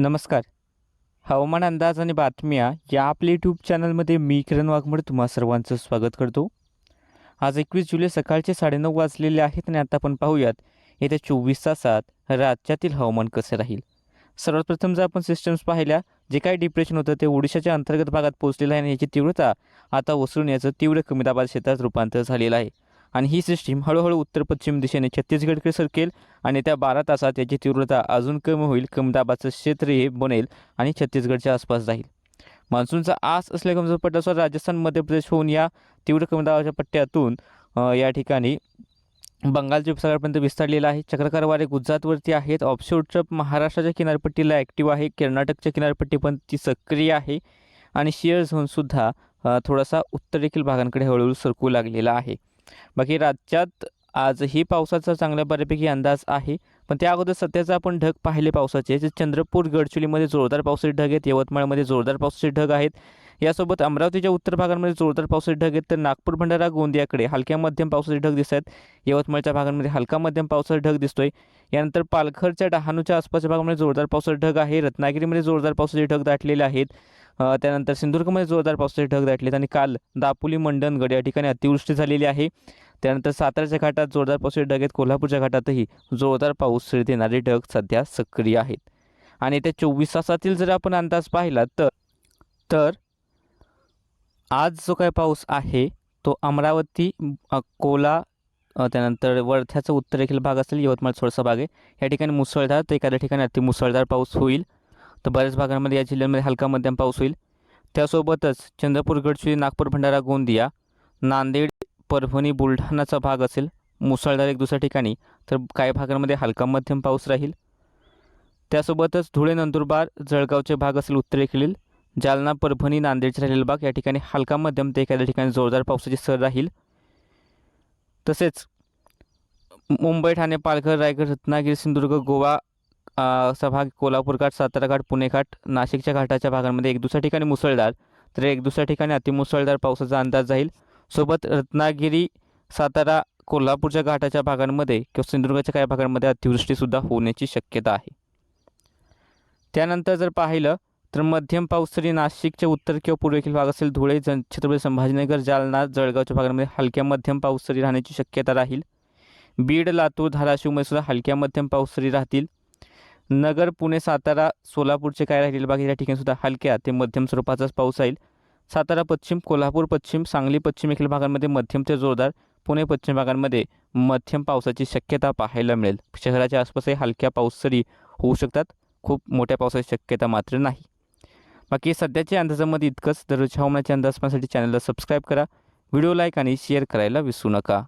नमस्कार. हवामान अंदाज आणि बातम्या या आपल्या यूट्यूब चॅनलमध्ये मी किरण वाघमोडे तुम्हा सर्वांचं स्वागत करतो. आज एकवीस जुलै सकाळचे साडेनऊ वाजलेले आहेत आणि आता आपण पाहूयात येत्या चोवीस तासात राज्यातील हवामान कसे राहील? सर्वात प्रथम जर आपण सिस्टम्स पाहिल्या जे काही डिप्रेशन होतं ते ओडिशाच्या अंतर्गत भागात पोहोचलेलं आहे आणि याची तीव्रता आता ओसरून याचं तीव्र कमी दाबाच्या क्षेत्रात रूपांतर झालेलं आहे. आणि ही सिस्टीम हळूहळू उत्तर पश्चिम दिशेने छत्तीसगडकडे सरकेल आणि त्या बारा तासात याची तीव्रता अजून कमी होईल. कमी दाबाचं क्षेत्र हे बनेल आणि छत्तीसगडच्या आसपास जाईल. मान्सूनचा आस असल्या कमजोर पट्ट्यासह राजस्थान मध्य प्रदेश होऊन या तीव्र कमी दाबाच्या पट्ट्यातून या ठिकाणी बंगालच्या उपसागरापर्यंत विस्तारलेला आहे. चक्रकार वारे गुजरातवरती आहेत. ऑफशोर ट्रप महाराष्ट्राच्या किनारपट्टीला ॲक्टिव्ह आहे. कर्नाटकच्या किनारपट्टी पण ती सक्रिय आहे. आणि शिअर झोनसुद्धा थोडासा उत्तरेखील भागांकडे हळूहळू सरकू लागलेला आहे. बाकी राज्यात आजही पावसाचा चांगल्या बऱ्यापैकी अंदाज आहे. पण त्या अगोदर सध्याचा आपण ढग पाहिले पावसाचे. जे चंद्रपूर गडचिरोलीमध्ये जोरदार पावसाचे ढग आहेत. यवतमाळमध्ये जोरदार पावसाचे ढग आहेत. यासोबत अमरावतीच्या उत्तर भागांमध्ये जोरदार पावसाचे ढग आहेत. तर नागपूर भंडारा गोंदियाकडे हलक्या मध्यम पावसाचे ढग दिसत आहेत. यवतमाळच्या भागांमध्ये हलका मध्यम पावसाचा ढग दिसतोय. यानंतर पालघरच्या डहाणूच्या आसपासच्या भागामध्ये जोरदार पावसाचे ढग आहे. रत्नागिरीमध्ये जोरदार पावसाचे ढग दाटलेले आहेत. त्यानंतर सिंधुदुर्गमध्ये जोरदार पावसाचे ढग दाटलेत आणि काल दापोली मंडणगड या ठिकाणी अतिवृष्टी झालेली आहे. त्यानंतर साताऱ्याच्या घाटात जोरदार पावसाचे ढग आहेत. कोल्हापूरच्या घाटातही जोरदार पाऊस येणारे ढग सध्या सक्रिय आहेत. आणि त्या चोवीस तासातील जर आपण अंदाज पाहिला तर तर आज जो काय पाऊस आहे तो अमरावती अकोला त्यानंतर वर्ध्याचा उत्तरेखील भाग असेल यवतमाळ थोडासा भाग आहे. या ठिकाणी मुसळधार तर एखाद्या ठिकाणी अति मुसळधार पाऊस होईल. तर बऱ्याच भागांमध्ये या जिल्ह्यांमध्ये हलका मध्यम पाऊस होईल. त्यासोबतच चंद्रपूर गडचिरोली नागपूर भंडारा गोंदिया नांदेड परभणी बुलढाणाचा भाग असेल मुसळधार एक दुसऱ्या ठिकाणी तर काही भागांमध्ये हलका मध्यम पाऊस राहील. त्यासोबतच धुळे नंदुरबार जळगावचे भाग असेल उत्तरेकडील जालना परभणी नांदेडचे राहिलेले भाग या ठिकाणी हलका मध्यम ते एखाद्या ठिकाणी जोरदार पावसाची सर राहील. तसेच मुंबई ठाणे पालघर रायगड रत्नागिरी सिंधुदुर्ग गोवा असा भाग कोल्हापूर घाट सातारा घाट पुणे घाट नाशिकच्या घाटाच्या भागांमध्ये एक दुसऱ्या ठिकाणी मुसळधार. तर एक दुसऱ्या ठिकाणी अतिमुसळधार पावसाचा अंदाज जाईल. सोबत रत्नागिरी सातारा कोल्हापूरच्या घाटाच्या भागांमध्ये किंवा सिंधुदुर्गच्या काही भागांमध्ये अतिवृष्टीसुद्धा होण्याची शक्यता आहे. त्यानंतर जर पाहिलं तर मध्यम पाऊस तरी नाशिकच्या उत्तर किंवा पूर्वेखील भाग असेल. धुळे जन छत्रपती संभाजीनगर जालना जळगावच्या भागांमध्ये हलक्या मध्यम पाऊस तरी राहण्याची शक्यता राहील. बीड लातूर धाराशिवमध्ये सुद्धा हलक्या मध्यम पाऊस तरी राहतील. नगर पुणे सातारा सोलापूरचे काय राहिलेले? बाकी या ठिकाणी सुद्धा हलक्या ते मध्यम स्वरूपाचाच पाऊस राहील सातारा पश्चिम कोल्हापूर पश्चिम सांगली पश्चिम येथील भागांमध्ये मध्यम ते जोरदार. पुणे पश्चिम भागांमध्ये मध्यम पावसाची शक्यता पाहायला मिळेल. शहराच्या आसपासही हलक्या पाऊस तरी होऊ शकतात. खूप मोठ्या पावसाची शक्यता मात्र नाही. बाकी सध्याच्या अंदाजामध्ये इतकंच. दररोज हवामानाच्या अंदाज पाहण्यासाठी चॅनलला सबस्क्राईब करा. व्हिडिओ लाईक आणि शेअर करायला विसरू नका.